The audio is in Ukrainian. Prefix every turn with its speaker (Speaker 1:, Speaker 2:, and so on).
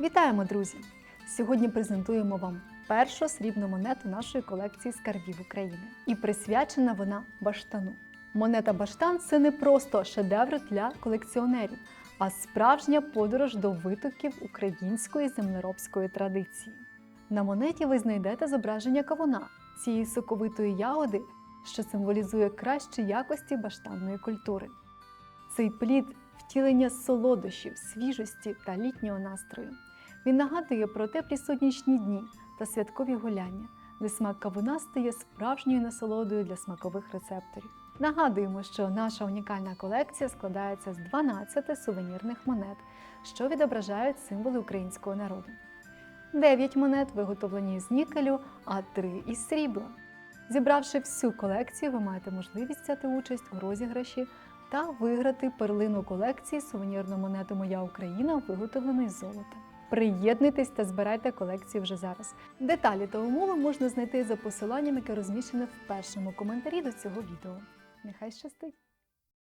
Speaker 1: Вітаємо, друзі! Сьогодні презентуємо вам першу срібну монету нашої колекції скарбів України. І присвячена вона баштану. Монета баштан це не просто шедевр для колекціонерів, а справжня подорож до витоків української землеробської традиції. На монеті ви знайдете зображення кавуна цієї соковитої ягоди, що символізує кращі якості баштанної культури. Цей плід втілення солодощів, свіжості та літнього настрою. Він нагадує про теплі сонячні дні та святкові гуляння, де смак кавуна стає справжньою насолодою для смакових рецепторів. Нагадуємо, що наша унікальна колекція складається з 12 сувенірних монет, що відображають символи українського народу. 9 монет виготовлені з нікелю, а 3 із срібла. Зібравши всю колекцію, ви маєте можливість взяти участь у розіграші та виграти перлину колекції сувенірну монету Моя Україна, виготовлену із золота. Приєднуйтесь та збирайте колекцію вже зараз. Деталі та умови можна знайти за посиланням, яке розміщене в першому коментарі до цього відео. Нехай щастить!